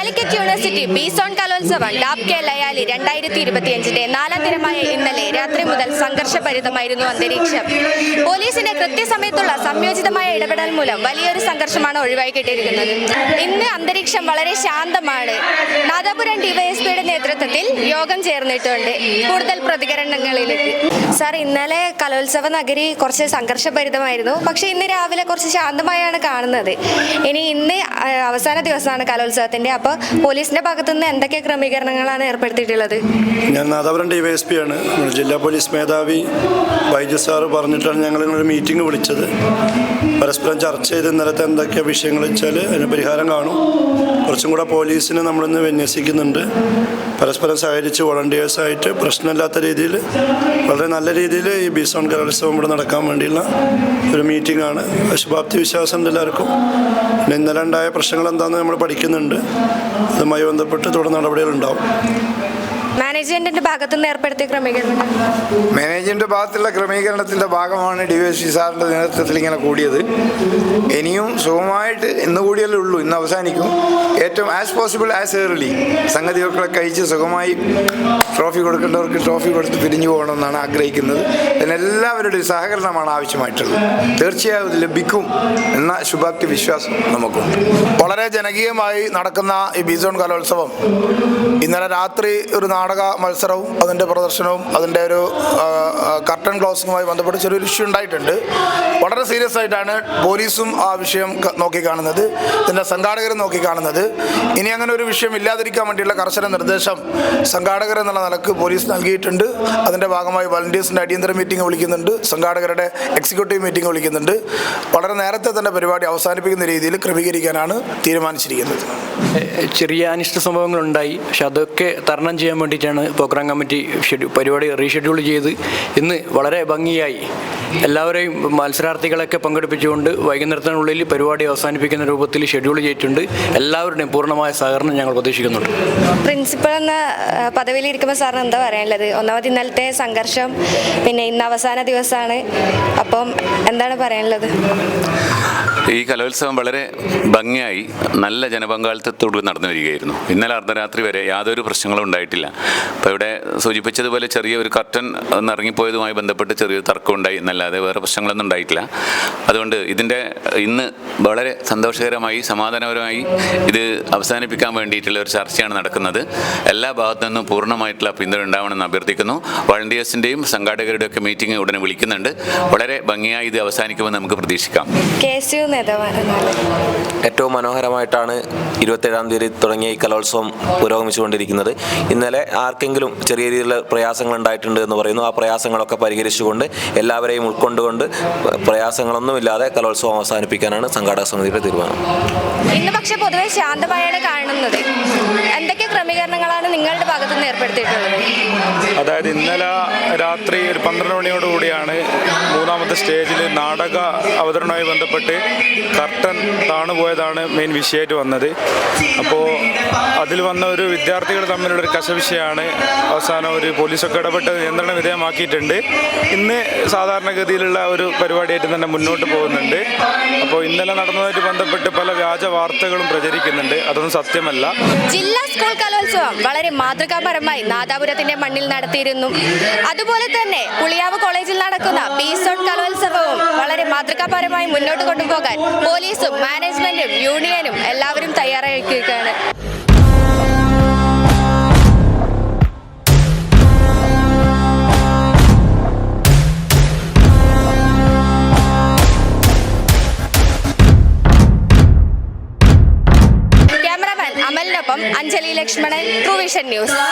Calicut university ബീസോൺ കലോത്സവം dab K ലയാലി രണ്ടായിരത്തി ഇരുപത്തിയഞ്ചിന്റെ നാലാം ദിനമായ ഇന്നലെ രാത്രി മുതൽ സംഘർഷഭരിതമായിരുന്നു അന്തരീക്ഷം. പോലീസിന്റെ കൃത്യസമയത്തുള്ള സംയോജിതമായ ഇടപെടൽ മൂലം വലിയൊരു സംഘർഷമാണ് ഒഴിവായി കിട്ടിയിരിക്കുന്നത്. ഇന്ന് അന്തരീക്ഷം വളരെ ശാന്തമാണ്. നാദാപുരം ഡിവൈഎസ്പിയുടെ നേതൃത്വത്തിൽ യോഗം ചേർന്നിട്ടുണ്ട് കൂടുതൽ പ്രതികരണങ്ങളിലേക്ക്. സാർ ഇന്നലെ കലോത്സവ നഗരി കുറച്ച് സംഘർഷഭരിതമായിരുന്നു. പക്ഷെ ഇന്ന് രാവിലെ കുറച്ച് ശാന്തമായാണ് കാണുന്നത്. ഇനി ഇന്ന് അവസാന ദിവസമാണ് കലോത്സവത്തിന്റെ. അപ്പോൾ പോലീസിന്റെ ഭാഗത്തു നിന്ന് എന്തൊക്കെ ക്രമീകരണങ്ങളാണ് ഏർപ്പെടുത്തിയിട്ടുള്ളത്? ഞാൻ Nadapuram D Y S P ആണ്. ജില്ലാ പോലീസ് മേധാവി വൈദ്യ സാറ് പറഞ്ഞിട്ടാണ് ഞങ്ങൾ ഒരു മീറ്റിംഗ് വിളിച്ചത്. പരസ്പരം ചർച്ച ചെയ്ത് ഇന്നലത്തെ എന്തൊക്കെ വിഷയങ്ങൾ വെച്ചാൽ അതിന് പരിഹാരം കാണും. കുറച്ചും കൂടെ പോലീസിനെ നമ്മളിന്ന് വിന്യസിക്കുന്നുണ്ട്. പരസ്പരം സഹകരിച്ച് വോളണ്ടിയേഴ്സായിട്ട് പ്രശ്നമില്ലാത്ത രീതിയിൽ വളരെ നല്ല രീതിയിൽ ഈ ബിസോൺ കലോത്സവം ഇവിടെ നടക്കാൻ വേണ്ടിയുള്ള ഒരു മീറ്റിംഗ് ആണ്. ശുഭാപ്തി വിശ്വാസം എല്ലാവർക്കും. പിന്നെ ഇന്നലെ ഉണ്ടായ പ്രശ്നങ്ങൾ എന്താണെന്ന് നമ്മൾ പഠിക്കുന്നുണ്ട്. അതുമായി ബന്ധപ്പെട്ട് തുടർ നടപടികളുണ്ടാവും മാനേജ്മെന്റിന്റെ ഭാഗത്തു ഏർപ്പെടുത്തിയ ക്രമീകരണം. മാനേജ്മെന്റ് ഭാഗത്തുള്ള ക്രമീകരണത്തിന്റെ ഭാഗമാണ് ഡി വൈ സി സാറിന്റെ നേതൃത്വത്തിൽ ഇങ്ങനെ കൂടിയത്. ഇനിയും സുഖമായിട്ട് ഇന്ന് കൂടിയല്ലേ ഉള്ളൂ ഇന്ന് അവസാനിക്കും. ഏറ്റവും ആസ് പോസിബിൾ ആസ് ഏർലി സംഗതികളൊക്കെ കഴിച്ച് സുഖമായി ട്രോഫി കൊടുക്കേണ്ടവർക്ക് ട്രോഫി കൊടുത്ത് പിരിഞ്ഞു പോകണമെന്നാണ് ആഗ്രഹിക്കുന്നത്. അതിനെല്ലാവരുടെയും സഹകരണമാണ് ആവശ്യമായിട്ടുള്ളത്. തീർച്ചയായും ലഭിക്കും എന്ന ശുഭാപ്തി വിശ്വാസം നമുക്കുണ്ട്. വളരെ ജനകീയമായി നടക്കുന്ന ഈ ബിസോൺ കലോത്സവം ഇന്നലെ രാത്രി ഒരു നാടക മത്സരവും അതിന്റെ പ്രദർശനവും അതിന്റെ ഒരു കർട്ടൻ ക്ലോസിങ്ങുമായി ബന്ധപ്പെട്ട് ചെറിയൊരു ഇഷ്യൂ ഉണ്ടായിട്ടുണ്ട്. വളരെ സീരിയസ് ആയിട്ടാണ് പോലീസും ആ വിഷയം നോക്കിക്കാണുന്നത്. ഇതിന്റെ സംഘാടകരും നോക്കിക്കാണുന്നത്. ഇനി അങ്ങനെ ഒരു വിഷയം ഇല്ലാതിരിക്കാൻ വേണ്ടിയുള്ള കർശന നിർദ്ദേശം സംഘാടകർ എന്നുള്ള നിലയ്ക്ക് പോലീസ് നൽകിയിട്ടുണ്ട്. അതിന്റെ ഭാഗമായി വളണ്ടിയേഴ്സിന്റെ അടിയന്തര മീറ്റിംഗ് വിളിക്കുന്നുണ്ട്. സംഘാടകരുടെ എക്സിക്യൂട്ടീവ് മീറ്റിംഗ് വിളിക്കുന്നുണ്ട്. വളരെ നേരത്തെ തന്നെ പരിപാടി അവസാനിപ്പിക്കുന്ന രീതിയിൽ ക്രമീകരിക്കാനാണ് തീരുമാനിച്ചിരിക്കുന്നത്. ചെറിയ അനിഷ്ട സംഭവങ്ങളുണ്ടായി. പക്ഷെ അതൊക്കെ തരണം ചെയ്യാൻ വേണ്ടിയിട്ടാണ് പ്രോഗ്രാം കമ്മിറ്റി ഷെഡ്യൂ പരിപാടി റീഷെഡ്യൂൾ ചെയ്ത് ഇന്ന് വളരെ ഭംഗിയായി എല്ലാവരെയും മത്സരാർത്ഥികളൊക്കെ പങ്കെടുപ്പിച്ചുകൊണ്ട് വൈകുന്നേരത്തിനുള്ളിൽ പരിപാടി അവസാനിപ്പിക്കുന്ന രൂപത്തിൽ ഷെഡ്യൂൾ ചെയ്തിട്ടുണ്ട്. എല്ലാവരുടെയും പൂർണമായ സഹകരണം ഞങ്ങൾ പ്രതീക്ഷിക്കുന്നുണ്ട്. പ്രിൻസിപ്പൽ എന്ന പദവിയിൽ ഇരിക്കുമ്പോൾ സാറിന് എന്താ പറയാനുള്ളത്? ഒന്നാമത് ഇന്നലത്തെ സംഘർഷം പിന്നെ ഇന്ന് അവസാന ദിവസമാണ്. അപ്പം എന്താണ് പറയാനുള്ളത്? ഈ കലോത്സവം വളരെ ഭംഗിയായി നല്ല ജനപങ്കാളിത്തത്തോട് നടന്നു വരികയായിരുന്നു. ഇന്നലെ അർദ്ധരാത്രി വരെ യാതൊരു പ്രശ്നങ്ങളും ഉണ്ടായിട്ടില്ല. അപ്പോൾ ഇവിടെ സൂചിപ്പിച്ചതുപോലെ ചെറിയ ഒരു കർട്ടൻ ഇറങ്ങിപ്പോയതുമായി ബന്ധപ്പെട്ട് ചെറിയൊരു തർക്കം ഉണ്ടായി എന്നല്ലാതെ വേറെ പ്രശ്നങ്ങളൊന്നും ഉണ്ടായിട്ടില്ല. അതുകൊണ്ട് ഇതിന്റെ ഇന്ന് വളരെ സന്തോഷകരമായി സമാധാനപരമായി ഇത് അവസാനിപ്പിക്കാൻ വേണ്ടിയിട്ടുള്ള ഒരു ചർച്ചയാണ് നടക്കുന്നത്. എല്ലാ ഭാഗത്തു നിന്നും പൂർണമായിട്ടുള്ള പിന്തുണ ഉണ്ടാവണമെന്ന് അഭ്യർത്ഥിക്കുന്നു. വളണ്ടിയേഴ്സിന്റെയും സംഘാടകരുടെയൊക്കെ മീറ്റിംഗ് ഉടനെ വിളിക്കുന്നുണ്ട്. വളരെ ഭംഗിയായി ഇത് അവസാനിക്കുമെന്ന് നമുക്ക് പ്രതീക്ഷിക്കാം. കെ ഏറ്റവും മനോഹരമായിട്ടാണ് ഇരുപത്തേഴാം തീയതി തുടങ്ങിയ ഈ കലോത്സവം പുരോഗമിച്ചുകൊണ്ടിരിക്കുന്നത്. ഇന്നലെ ആർക്കെങ്കിലും ചെറിയ രീതിയിലുള്ള പ്രയാസങ്ങൾ ഉണ്ടായിട്ടുണ്ട് എന്ന് പറയുന്നു. ആ പ്രയാസങ്ങളൊക്കെ പരിഹരിച്ചുകൊണ്ട് എല്ലാവരെയും ഉൾക്കൊണ്ടുകൊണ്ട് പ്രയാസങ്ങളൊന്നുമില്ലാതെ കലോത്സവം അവസാനിപ്പിക്കാനാണ് സംഘാടക സമിതിയുടെ തീരുമാനം. ഇന്ന് പക്ഷെ പൊതുവെ ശാന്തമായാണ് കാണുന്നത്. എന്തൊക്കെ ക്രമീകരണങ്ങളാണ് നിങ്ങളുടെ ഭാഗത്തു നിന്ന് ഏർപ്പെടുത്തിയിട്ടുള്ളത്? അതായത് ഇന്നലെ രാത്രി ഒരു പന്ത്രണ്ട് മണിയോടുകൂടിയാണ് മൂന്നാമത്തെ സ്റ്റേജിൽ നാടക അവതരണവുമായി ബന്ധപ്പെട്ട് കർട്ടൻ താണുപോയതാണ് മെയിൻ വിഷയമായിട്ട് വന്നത്. അപ്പോൾ അതിൽ വന്ന ഒരു വിദ്യാർത്ഥികൾ തമ്മിലുള്ള ഒരു കശവിഷയാണ് അവസാനം ഒരു പോലീസൊക്കെ ഇടപെട്ട് നിയന്ത്രണ വിധേയമാക്കിയിട്ടുണ്ട്. ഇന്ന് സാധാരണഗതിയിലുള്ള ഒരു പരിപാടിയായിട്ട് തന്നെ മുന്നോട്ട് പോകുന്നുണ്ട്. അപ്പോൾ ഇന്നലെ നടന്നതായിട്ട് ബന്ധപ്പെട്ട് പല വ്യാജ വാർത്തകളും പ്രചരിക്കുന്നുണ്ട്. അതൊന്നും സത്യമല്ല. ജില്ലാ കലോത്സവം വളരെ മാതൃകാപരമായി നാദാപുരത്തിന്റെ മണ്ണിൽ നടത്തിയിരുന്നു. അതുപോലെ തന്നെ പുളിയാവ് കോളേജിൽ നടക്കുന്ന ബീസോൺ കലോത്സവവും വളരെ മാതൃകാപരമായി മുന്നോട്ട് കൊണ്ടുപോകാൻ പോലീസും മാനേജ്മെന്റും യൂണിയനും എല്ലാവരും തയ്യാറായിരിക്കുകയാണ്. Cameraman അമലിനൊപ്പം Anjali Lakshmanan Truevision news